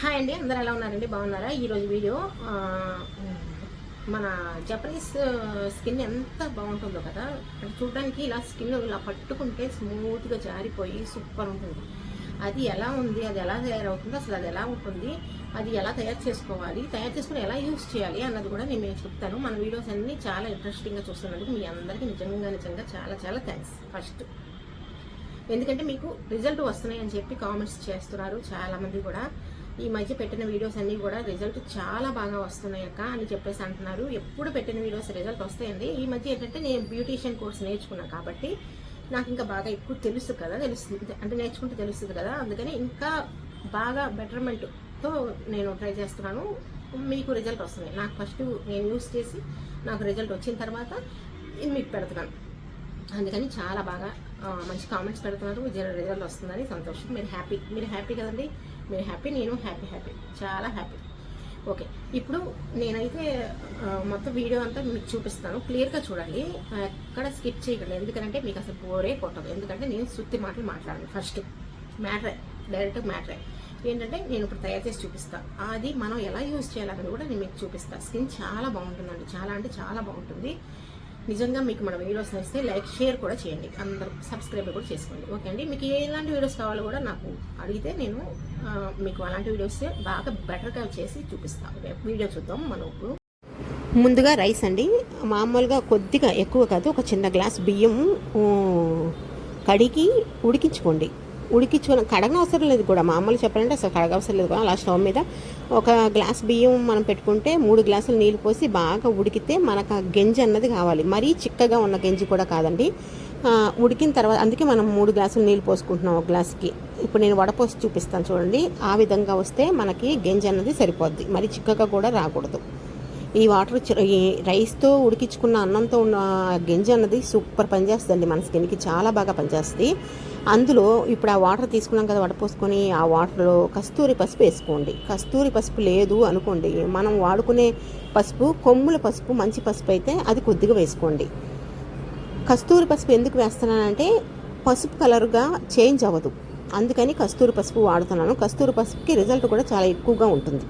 Hi అండి అందరు ఎలా ఉన్నారండి? బాగున్నారా? ఈరోజు వీడియో మన జపనీస్ స్కిన్ ఎంత బాగుంటుందో కదా? చూడడానికి ఇలా స్కిన్ ఇలా పట్టుకుంటే స్మూత్గా జారిపోయి సూపర్ ఉంటుంది. అది ఎలా ఉంది? అది ఎలా తయారవుతుందో? అసలు అది ఎలా ఉంటుంది? అది ఎలా తయారు చేసుకోవాలి? తయారు చేసుకుని ఎలా యూస్ చేయాలి అన్నది కూడా నేను మీకు చెప్తాను. మన వీడియోస్ అన్ని చాలా ఇంట్రెస్టింగ్గా చూస్తున్నందుకు మీ అందరికీ నిజంగా నిజంగా చాలా చాలా థ్యాంక్స్ ఫస్ట్ ఎందుకంటే మీకు రిజల్ట్ వస్తున్నాయి అని చెప్పి కామెంట్స్ చేస్తున్నారు చాలామంది కూడా. ఈ మధ్య పెట్టిన వీడియోస్ అన్నీ కూడా రిజల్ట్ చాలా బాగా వస్తున్నాయి అక్క అని చెప్పేసి అంటున్నారు. ఎప్పుడు పెట్టిన వీడియోస్ రిజల్ట్ వస్తాయండి. ఈ మధ్య ఏంటంటే నేను బ్యూటీషియన్ కోర్స్ నేర్చుకున్నాను కాబట్టి నాకు ఇంకా బాగా ఎక్కువ తెలుసు కదా తెలుస్తుంది. అంటే నేర్చుకుంటే తెలుస్తుంది కదా. అందుకని ఇంకా బాగా బెటర్మెంట్తో నేను ట్రై చేస్తున్నాను. మీకు రిజల్ట్ వస్తుంది నాకు ఫస్ట్ నేను యూస్ చేసి నాకు రిజల్ట్ వచ్చిన తర్వాత ఇది మీకు పెడుతున్నాను. అందుకని చాలా బాగా మంచి కామెంట్స్ పెడుతున్నారు. జర రిజల్ట్ వస్తుందని సంతోషం. మీరు హ్యాపీ మీరు హ్యాపీ కదండి. మీరు హ్యాపీ నేను హ్యాపీ హ్యాపీ చాలా హ్యాపీ ఓకే ఇప్పుడు నేనైతే మొత్తం వీడియో అంతా మీకు చూపిస్తాను. క్లియర్గా చూడండి ఎక్కడ స్కిప్ చేయకండి. ఎందుకంటే మీకు అసలు బోరే కొట్టదు. ఎందుకంటే నేను సుత్తి మాటలు మాట్లాడాను ఫస్ట్ మ్యాటరే డైరెక్ట్ మ్యాటరే ఏంటంటే నేను ఇప్పుడు తయారు చేసి చూపిస్తాను అది మనం ఎలా యూజ్ చేయాలనేది కూడా నేను మీకు చూపిస్తాను స్కిన్ చాలా బాగుంటుందండి. చాలా అంటే చాలా బాగుంటుంది. నిజంగా మీకు మన వీడియోస్ నచ్చితే లైక్ షేర్ కూడా చేయండి. అందరూ సబ్స్క్రైబ్ కూడా చేసుకోండి. ఓకే అండి? మీకు ఎలాంటి వీడియోస్ కావాలో కూడా నాకు అడిగితే నేను మీకు అలాంటి వీడియోస్ బాగా బెటర్గా చేసి చూపిస్తాను ఓకే? వీడియో చూద్దాం మనం ఇప్పుడు. ముందుగా రైస్ అండి. మామూలుగా కొద్దిగా ఎక్కువ కాదు ఒక చిన్న గ్లాస్ బియ్యం కడిగి ఉడికించుకోండి. ఉడికించుకొని కడగన అవసరం లేదు కూడా. మామూలు చెప్పాలంటే అసలు కడగ అవసరం లేదు కూడా. అలా స్టవ్ మీద ఒక గ్లాస్ బియ్యం మనం పెట్టుకుంటే మూడు గ్లాసులు నీళ్ళు పోసి బాగా ఉడికితే మనకు ఆ గెంజి అన్నది కావాలి. మరీ చిక్కగా ఉన్న గెంజి కూడా కాదండి. ఉడికిన తర్వాత అందుకే మనం మూడు గ్లాసులు నీళ్ళు పోసుకుంటున్నాం ఒక గ్లాస్కి. ఇప్పుడు నేను వడపోసి చూపిస్తాను చూడండి. ఆ విధంగా వస్తే మనకి గెంజి అన్నది సరిపోద్ది. మరి చిక్కగా కూడా రాకూడదు. ఈ వాటర్ ఈ రైస్తో ఉడికించుకున్న అన్నంతో ఉన్న గింజ అన్నది సూపర్ పనిచేస్తుందండి మన స్కిన్కి చాలా బాగా పనిచేస్తుంది. అందులో ఇప్పుడు ఆ వాటర్ తీసుకున్నాం కదా వడపోసుకొని ఆ వాటర్లో కస్తూరి పసుపు వేసుకోండి. కస్తూరి పసుపు లేదు అనుకోండి మనం వాడుకునే పసుపు కొమ్ముల పసుపు మంచి పసుపు అయితే అది కొద్దిగా వేసుకోండి. కస్తూరి పసుపు ఎందుకు వేస్తున్నానంటే పసుపు కలర్గా చేంజ్ అవ్వదు. అందుకని కస్తూరి పసుపు వాడుతున్నాను. కస్తూరి పసుపుకి రిజల్ట్ కూడా చాలా ఎక్కువగా ఉంటుంది.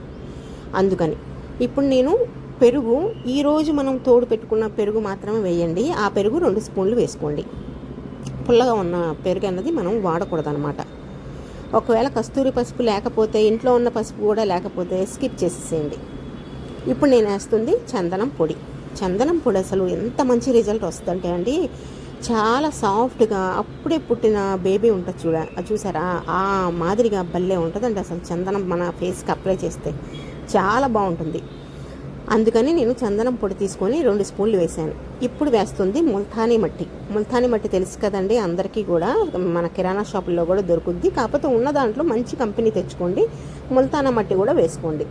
అందుకని ఇప్పుడు నేను పెరుగు ఈరోజు మనం తోడు పెట్టుకున్న పెరుగు మాత్రమే వేయండి. ఆ పెరుగు రెండు స్పూన్లు వేసుకోండి. పుల్లగా ఉన్న పెరుగు అన్నది మనం వాడకూడదు అనమాట ఒకవేళ కస్తూరి పసుపు లేకపోతే ఇంట్లో ఉన్న పసుపు కూడా లేకపోతే స్కిప్ చేసేసేయండి. ఇప్పుడు నేను వేస్తుంది చందనం పొడి. చందనం పొడి అసలు ఎంత మంచి రిజల్ట్ వస్తుందంటే అండి చాలా సాఫ్ట్గా అప్పుడే పుట్టిన బేబీ ఉంటుంది చూడ చూసారా? ఆ మాదిరిగా భలే ఉంటుందండి అసలు చందనం మన ఫేస్కి అప్లై చేస్తే. చాలా బాగుంటుంది. అందుకని నేను చందనం పొడి తీసుకొని రెండు స్పూన్లు వేశాను. ఇప్పుడు వేస్తుంది ముల్తానీ మట్టి. ముల్తానీ మట్టి తెలుసు కదండి అందరికీ కూడా మన కిరాణా షాపుల్లో కూడా దొరుకుద్ది. కాకపోతే ఉన్న దాంట్లో మంచి కంపెనీ తెచ్చుకోండి ముల్తానా మట్టి కూడా వేసుకోండి.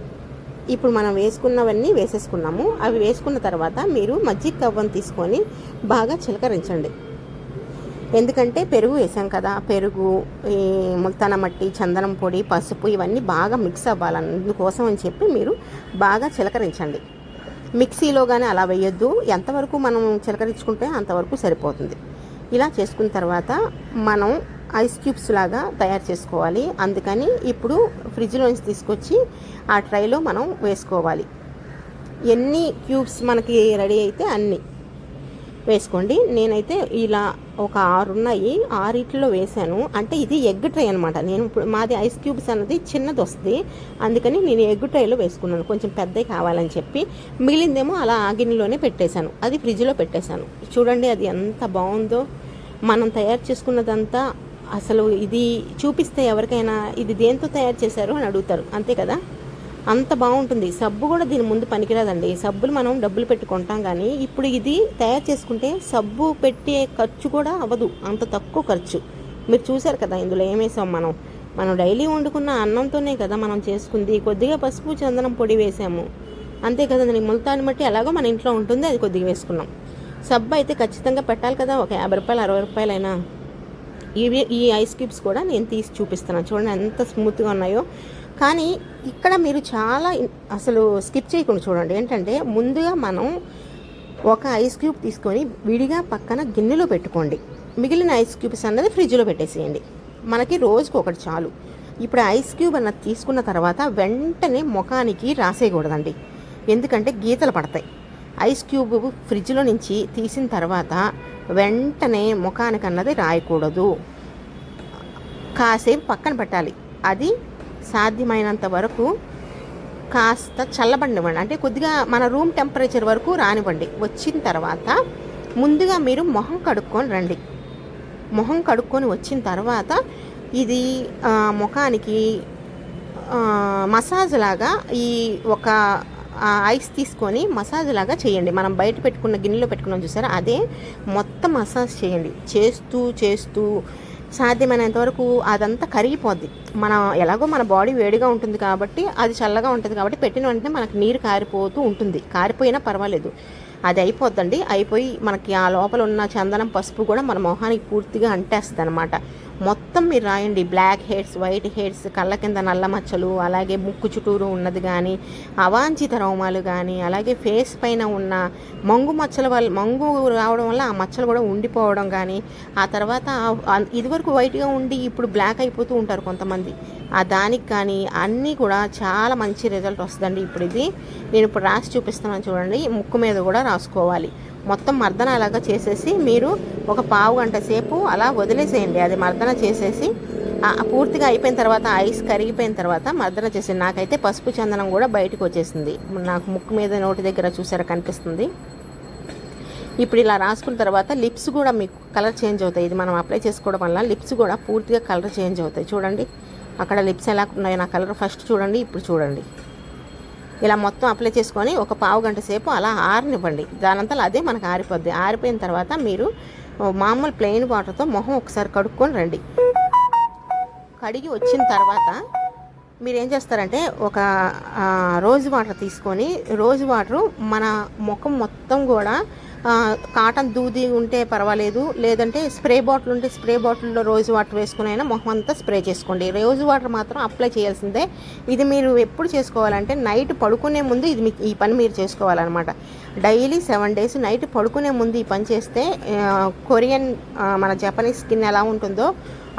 ఇప్పుడు మనం వేసుకున్నవన్నీ వేసేసుకున్నాము. అవి వేసుకున్న తర్వాత మీరు మజ్జిగ కవ్వం తీసుకొని బాగా చిలకరించండి. ఎందుకంటే పెరుగు వేసాం కదా. పెరుగు ఈ ముల్తాన మట్టి చందనం పొడి పసుపు ఇవన్నీ బాగా మిక్స్ అవ్వాలని అందుకోసం అని చెప్పి మీరు బాగా చిలకరించండి. మిక్సీలో కానీ అలా వేయొద్దు. ఎంతవరకు మనం చిలకరించుకుంటే అంతవరకు సరిపోతుంది. ఇలా చేసుకున్న తర్వాత మనం ఐస్ క్యూబ్స్ లాగా తయారు చేసుకోవాలి. అందుకని ఇప్పుడు ఫ్రిడ్జ్లోంచి తీసుకొచ్చి ఆ ట్రైలో మనం వేసుకోవాలి. ఎన్ని క్యూబ్స్ మనకి రెడీ అయితే అన్నీ. వేసుకోండి. నేనైతే ఇలా ఒక ఆరు ఉన్నాయి. ఆరిట్లో వేశాను. అంటే ఇది ఎగ్ ట్రై అనమాట నేను ఇప్పుడు మాది ఐస్ క్యూబ్స్ అన్నది చిన్నది వస్తుంది. అందుకని నేను ఎగ్ ట్రైలో వేసుకున్నాను. కొంచెం పెద్దవి కావాలని చెప్పి. మిగిలిందేమో అలా ఆగిన్లోనే పెట్టేశాను. అది ఫ్రిడ్జ్లో పెట్టేశాను. చూడండి అది ఎంత బాగుందో. మనం తయారు చేసుకున్నదంతా అసలు ఇది చూపిస్తే ఎవరికైనా ఇది దేంతో తయారు చేశారు అని అడుగుతారు. అంతే కదా? అంత బాగుంటుంది. సబ్బు కూడా దీని ముందు పనికిరాదండి. సబ్బులు మనం డబ్బులు పెట్టుకుంటాం కానీ ఇప్పుడు ఇది తయారు చేసుకుంటే సబ్బు పెట్టే ఖర్చు కూడా అవ్వదు. అంత తక్కువ ఖర్చు. మీరు చూసారు కదా ఇందులో ఏమేసాం మనం? మనం డైలీ వండుకున్న అన్నంతోనే కదా మనం చేసుకుంది. కొద్దిగా పసుపు చందనం పొడి వేసాము. అంతే కదా ముల్తాన్ని బట్టి ఎలాగో మన ఇంట్లో ఉంటుంది అది కొద్దిగా వేసుకున్నాం. సబ్బు అయితే ఖచ్చితంగా పెట్టాలి కదా ఒక యాభై రూపాయలు అరవై రూపాయలైనా. ఇవి ఈ ఐస్ క్యూబ్స్ కూడా నేను తీసి చూపిస్తున్నాను. చూడండి ఎంత స్మూత్గా ఉన్నాయో. కానీ ఇక్కడ మీరు చాలా అసలు స్కిప్ చేయకుండా చూడండి. ఏంటంటే ముందుగా మనం ఒక ఐస్ క్యూబ్ తీసుకొని విడిగా పక్కన గిన్నెలో పెట్టుకోండి. మిగిలిన ఐస్ క్యూబ్స్ అన్నది ఫ్రిడ్జ్లో పెట్టేసేయండి. మనకి రోజుకు ఒకటి చాలు. ఇప్పుడు ఐస్ క్యూబ్ అన్నది తీసుకున్న తర్వాత వెంటనే ముఖానికి రాసేయకూడదండి. ఎందుకంటే గీతలు పడతాయి. ఐస్ క్యూబ్ ఫ్రిడ్జ్లో నుంచి తీసిన తర్వాత వెంటనే ముఖానికి అన్నది రాయకూడదు. కాసేపు పక్కన పెట్టాలి. అది సాధ్యమైనంత వరకు కాస్త చల్లబడినివ్వండి. అంటే కొద్దిగా మన రూమ్ టెంపరేచర్ వరకు రానివ్వండి. వచ్చిన తర్వాత ముందుగా మీరు మొహం కడుక్కొని రండి. మొహం కడుక్కొని వచ్చిన తర్వాత ఇది ముఖానికి మసాజ్ లాగా ఈ ఒక ఐస్ తీసుకొని మసాజ్ లాగా చేయండి. మనం బయట పెట్టుకున్న గిన్నెలో పెట్టుకున్నాం చూసారా? అదే మొత్తం మసాజ్ చేయండి. చేస్తూ చేస్తూ సాధ్యమైనంత వరకు అదంతా కరిగిపోద్ది. మన ఎలాగో మన బాడీ వేడిగా ఉంటుంది కాబట్టి అది చల్లగా ఉంటుంది కాబట్టి పెట్టిన వెంటనే మనకి నీరు కారిపోతూ ఉంటుంది. కారిపోయినా పర్వాలేదు. అది అయిపోద్దండి. అయిపోయి మనకి ఆ లోపల ఉన్న చందనం పసుపు కూడా మన మొహానికి పూర్తిగా అంటేస్తుంది అనమాట మొత్తం మీరు రాయండి. బ్లాక్ హెడ్స్ వైట్ హెడ్స్ కళ్ళ కింద నల్ల మచ్చలు అలాగే ముక్కు చుట్టూరు ఉన్నది కానీ అవాంఛిత రోమాలు కానీ అలాగే ఫేస్ పైన ఉన్న మంగు మచ్చల వల్ల మంగు రావడం వల్ల ఆ మచ్చలు కూడా ఉండిపోవడం కానీ ఆ తర్వాత ఇదివరకు వైట్గా ఉండి ఇప్పుడు బ్లాక్ అయిపోతూ ఉంటారు కొంతమంది. ఆ దానికి కానీ అన్నీ కూడా చాలా మంచి రిజల్ట్ వస్తుందండి ఇప్పుడు ఇది. నేను ఇప్పుడు రాసి చూపిస్తున్నాను చూడండి. ముక్కు మీద కూడా రాసుకోవాలి. మొత్తం మర్దన అలాగా చేసేసి మీరు ఒక పావు గంట సేపు అలా వదిలేసేయండి. అది మర్దన చేసేసి పూర్తిగా అయిపోయిన తర్వాత ఐస్ కరిగిపోయిన తర్వాత మర్దన చేసి నాకైతే పసుపు చందనం కూడా బయటకు వచ్చేసింది. నాకు ముక్కు మీద నోటి దగ్గర చూసారా కనిపిస్తుంది. ఇప్పుడు ఇలా రాసుకున్న తర్వాత లిప్స్ కూడా మీకు కలర్ చేంజ్ అవుతాయి. ఇది మనం అప్లై చేసుకోవడం వల్ల లిప్స్ కూడా పూర్తిగా కలర్ చేంజ్ అవుతాయి. చూడండి అక్కడ లిప్స్ ఎలా ఉన్నాయో నా కలర్ ఫస్ట్ చూడండి ఇప్పుడు చూడండి. ఇలా మొత్తం అప్లై చేసుకొని ఒక పావు గంట సేపు అలా ఆరనివ్వండి. దానంతా అదే మనకు ఆరిపోద్ది. ఆరిపోయిన తర్వాత మీరు మామూలు ప్లెయిన్ వాటర్తో మొహం ఒకసారి కడుక్కొని రండి. కడిగి వచ్చిన తర్వాత మీరు ఏం చేస్తారంటే ఒక రోజు వాటర్ తీసుకొని రోజు వాటరు మన ముఖం మొత్తం కూడా కాటన్ దూది ఉంటే పర్వాలేదు లేదంటే స్ప్రే బాటిల్ ఉంటే స్ప్రే బాటిల్లో రోజ్ వాటర్ వేసుకుని అయినా మొహం అంతా స్ప్రే చేసుకోండి. రోజు వాటర్ మాత్రం అప్లై చేయాల్సిందే. ఇది మీరు ఎప్పుడు చేసుకోవాలంటే నైట్ పడుకునే ముందు ఇది మీకు ఈ పని మీరు చేసుకోవాలన్నమాట. డైలీ సెవెన్ డేస్ నైట్ పడుకునే ముందు ఈ పని చేస్తే కొరియన్ మన జపనీస్ స్కిన్ ఎలా ఉంటుందో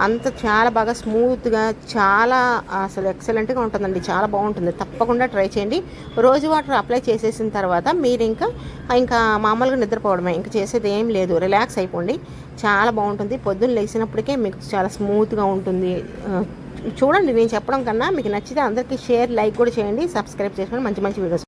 అంత చాలా బాగా స్మూత్గా చాలా అసలు ఎక్సలెంట్గా ఉంటుందండి. చాలా బాగుంటుంది. తప్పకుండా ట్రై చేయండి. రోజు వాటర్ అప్లై చేసేసిన తర్వాత మీరు ఇంకా ఇంకా మామూలుగా నిద్రపోవడమే. ఇంకా చేసేది ఏం లేదు. రిలాక్స్ అయిపోండి. చాలా బాగుంటుంది. పొద్దున్న లేచినప్పటికే మీకు చాలా స్మూత్గా ఉంటుంది. చూడండి నేను చెప్పడం కన్నా మీకు నచ్చితే అందరికీ షేర్ లైక్ కూడా చేయండి. సబ్స్క్రైబ్ చేసుకోండి. మంచి మంచి వీడియోస్